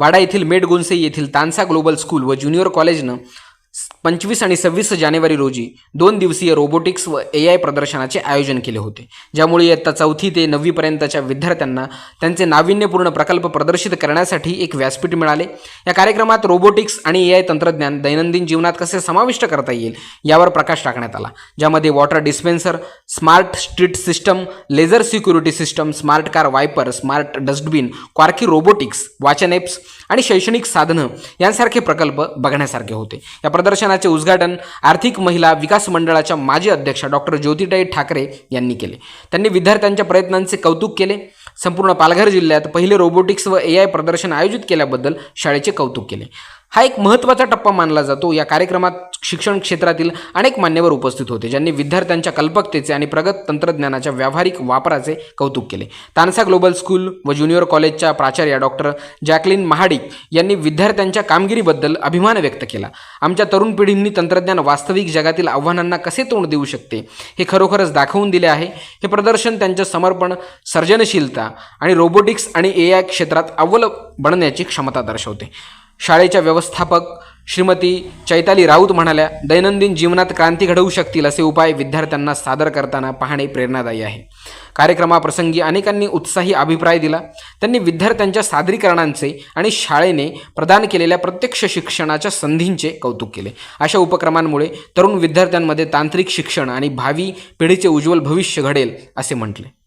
वाडा येथील मेडगोन्से येथील Tansa global school व ज्युनियर कॉलेजनं पंचवीस आणि सव्वीस जानेवारी रोजी दोन दिवसीय रोबोटिक्स व ए आय प्रदर्शनाचे आयोजन केले होते. ज्यामुळे इयत्ता चौथी ते नववीपर्यंतच्या विद्यार्थ्यांना त्यांचे नाविन्यपूर्ण प्रकल्प प्रदर्शित करण्यासाठी एक व्यासपीठ मिळाले. या कार्यक्रमात रोबोटिक्स आणि ए आय तंत्रज्ञान दैनंदिन जीवनात कसे समाविष्ट करता येईल यावर प्रकाश टाकण्यात आला. ज्यामध्ये water dispenser smart street system laser security system smart car wiper smart dustbin quarky robotics वाचन ॲप्स आणि शैक्षणिक साधनं यांसारखे प्रकल्प बघण्यासारखे होते. या प्रदर्शन अधिवेशनाचे उद्घाटन आर्थिक महिला विकास मंडळाच्या माजी अध्यक्षा डॉक्टर ज्योतिताई ठाकरे यांनी केले. त्यांनी विद्यार्थ्यांच्या प्रयत्नांचे कौतुक केले. संपूर्ण पालघर जिल्ह्यात पहिले रोबोटिक्स व ए आय प्रदर्शन आयोजित केल्याबद्दल शाळेचे कौतुक केले. हा एक महत्त्वाचा टप्पा मानला जातो. या कार्यक्रमात शिक्षण क्षेत्रातील अनेक मान्यवर उपस्थित होते ज्यांनी विद्यार्थ्यांच्या कल्पकतेचे आणि प्रगत तंत्रज्ञानाच्या व्यावहारिक वापराचे कौतुक केले. तानसा ग्लोबल स्कूल व ज्युनियर कॉलेजच्या प्राचार्या डॉक्टर जॅकलिन महाडिक यांनी विद्यार्थ्यांच्या कामगिरीबद्दल अभिमान व्यक्त केला. आमच्या तरुण पिढींनी तंत्रज्ञान वास्तविक जगातील आव्हानांना कसे तोंड देऊ शकते हे खरोखरच दाखवून दिले आहे. हे प्रदर्शन त्यांचं समर्पण सर्जनशीलता आणि रोबोटिक्स आणि ए आय क्षेत्रात अव्वल बनण्याची क्षमता दर्शवते. शाळेच्या व्यवस्थापक श्रीमती चैताली राऊत म्हणाल्या दैनंदिन जीवनात क्रांती घडवू शकतील असे उपाय विद्यार्थ्यांना सादर करताना पाहणे प्रेरणादायी आहे. कार्यक्रमाप्रसंगी अनेकांनी उत्साही अभिप्राय दिला. त्यांनी विद्यार्थ्यांच्या सादरीकरणांचे आणि शाळेने प्रदान केलेल्या प्रत्यक्ष शिक्षणाच्या संधींचे कौतुक केले. अशा उपक्रमांमुळे तरुण विद्यार्थ्यांमध्ये तांत्रिक शिक्षण आणि भावी पिढीचे उज्ज्वल भविष्य घडेल असे म्हटले.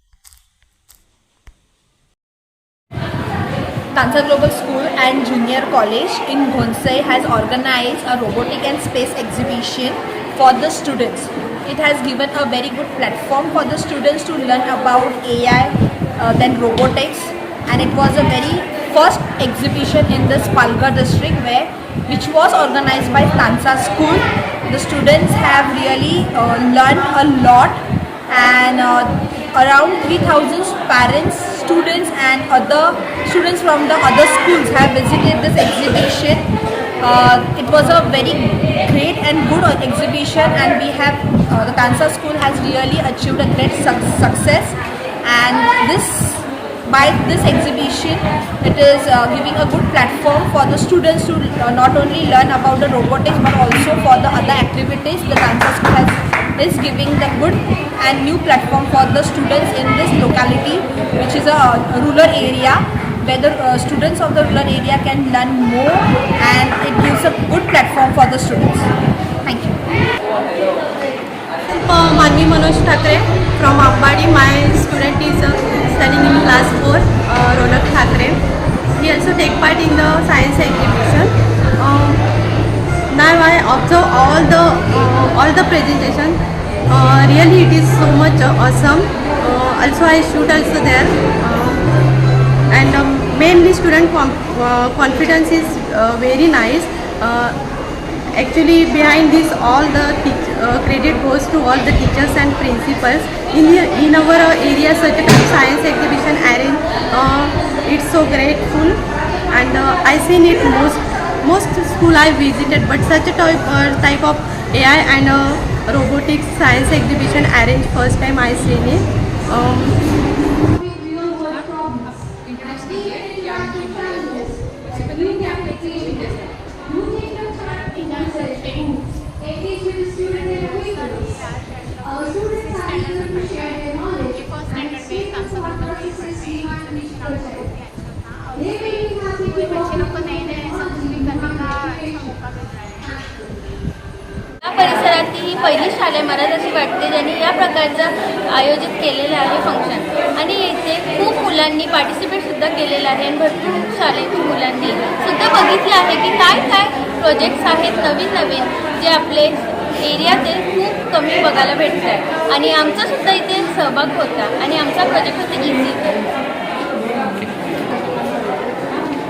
Tansa Global School and Junior College in Ghonsai has organized a robotic and space exhibition for the students. It has given a very good platform for the students to learn about AI, uh, then robotics, and it was a very first exhibition in this Palghar district where which was organized by Tansa School. The students have really uh, learned a lot and uh, around 3000 parents students and other students from the other schools have visited this exhibition. Uh, it was a very great and good exhibition and we have uh, the Kansa school has really achieved a great suc- success. And this by this exhibition it is uh, giving a good platform for the students to uh, not only learn about the robotics but also for the other activities the Kansa school has is giving the good and new platform for the students in this locality which is a rural area where the uh, students of the rural area can learn more and it gives a good platform for the students thank you Uh, Manvi Manoj Thakre from Ambadi. My student is uh, studying in class 4, uh, Ronak Thakre. He also take part in the science exhibition. Observe all the uh, all the presentation. Uh, really, it is so much awesome. Uh, also, I shoot also there. Uh, and um, mainly student uh, confidence is uh, very nice. Uh, actually behind this all the uh, credit goes to all the teachers and principals in in our uh, area such a science exhibition arranged uh, it's so grateful and uh, i seen it most most school i visited but such a type, uh, type of ai and uh, robotics science exhibition arranged first time i seen it um, परिसरातली ही पहिली शाळा आहे मला जशी वाटते ज्यांनी या प्रकारचं आयोजित केलेलं आहे फंक्शन आणि इथे खूप मुलांनी पार्टिसिपेटसुद्धा केलेलं आहे आणि भरपूर शाळेच्या मुलांनी सुद्धा बघितलं आहे की काय काय प्रोजेक्ट्स आहेत नवीन नवीन जे आपले एरियातील खूप कमी बघायला भेटत आहे आणि आमचासुद्धा इथे सहभाग होता आणि आमचा प्रोजेक्ट होता इझी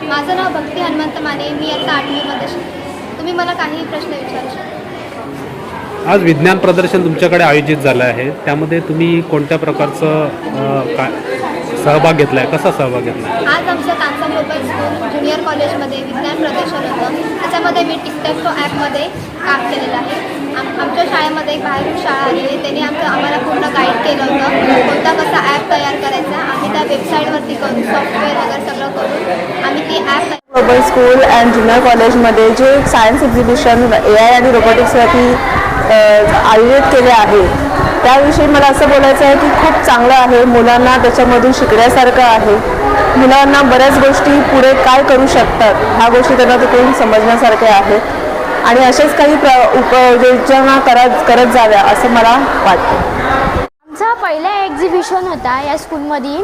माझं नाव भक्ती हनुमंत माने मी आता आठवीमध्ये शिकते. तुम्ही मला काही प्रश्न विचारू शकता? आज विज्ञान प्रदर्शन तुमच्याकडे आयोजित झालं आहे. त्यामध्ये तुम्ही कोणत्या प्रकारचं काय सहभाग घेतलाय? कसा सहभाग घेतलाय? आज आमचं तांसा ग्लोबल स्कूल ज्युनियर कॉलेजमध्ये विज्ञान प्रदर्शन होतं. त्याच्यामध्ये मी टिकटॅक्टो ॲपमध्ये काम केलेलं आहे. आम आमच्या शाळेमध्ये एक बाहेरून शाळा आली आहे. त्यांनी आमचं आम्हाला पूर्ण गाईड केलं होतं. कोणता कसा ॲप तयार करायचा आम्ही त्या वेबसाईटवरती करून सॉफ्टवेअर वगैरे सगळं करून आम्ही ती ॲप ग्लोबल स्कूल अँड ज्युनियर कॉलेजमध्ये जे सायन्स एक्झिबिशन ए आय आणि रोबोटिक्सवरती अ, आयोजित केले आहे. त्याविषयी मला असं बोलायचं आहे की खूप चांगलं आहे. मुलांना त्याच्यामधून शिकण्यासारखं आहे. मुलांना बऱ्याच गोष्टी पुढे काय करू शकतात ह्या गोष्टी त्यांना तिकडून समजण्यासारख्या आहेत. आणि असेच काही प्र उपयोजना करत करत जाव्या असं मला वाटतं. आमचा पहिला एक्झिबिशन होता या स्कूलमध्ये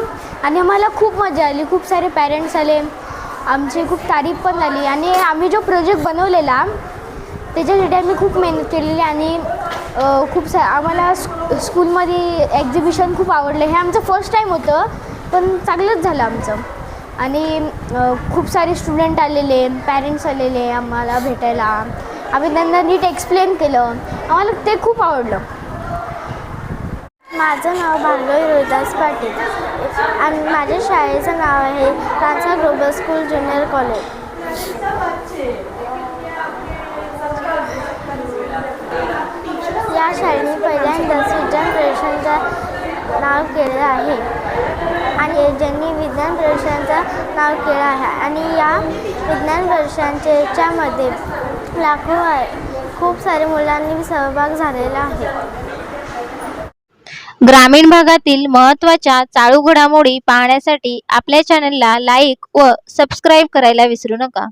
आणि आम्हाला खूप मजा आली. खूप सारे पॅरेंट्स आले. आमची खूप तारीफ पण झाली. आणि आम्ही जो प्रोजेक्ट बनवलेला त्याच्यासाठी आम्ही खूप मेहनत केलेली आणि खूप सा आम्हाला स्कू स्कूलमध्ये एक्झिबिशन खूप आवडलं. हे आमचं फर्स्ट टाईम होतं पण चांगलंच झालं आमचं. आणि खूप सारे स्टुडंट आलेले पॅरेंट्स आलेले आम्हाला भेटायला. आम्ही त्यांना नीट एक्सप्लेन केलं. आम्हाला ते खूप आवडलं. माझं नाव भार्गवी रोहिदास पाटील. आणि माझ्या शाळेचं नाव आहे कांसा ग्लोबल स्कूल ज्युनियर कॉलेज या शाळेने पहिल्यांदाच विज्ञान प्रदर्शनाचं नाव केलं आहे. आणि ज्यांनी विज्ञान प्रदर्शनाचं नाव केलं आहे. आणि या विज्ञान प्रदर्शनच्यामध्ये लाखो आहे. खूप सारे मुलांनी सहभाग झालेला आहे. ग्रामीण भागातील महत्त्वाच्या चालू घडामोडी पाहण्यासाठी आपल्या चॅनलला लाईक व सबस्क्राईब करायला विसरू नका.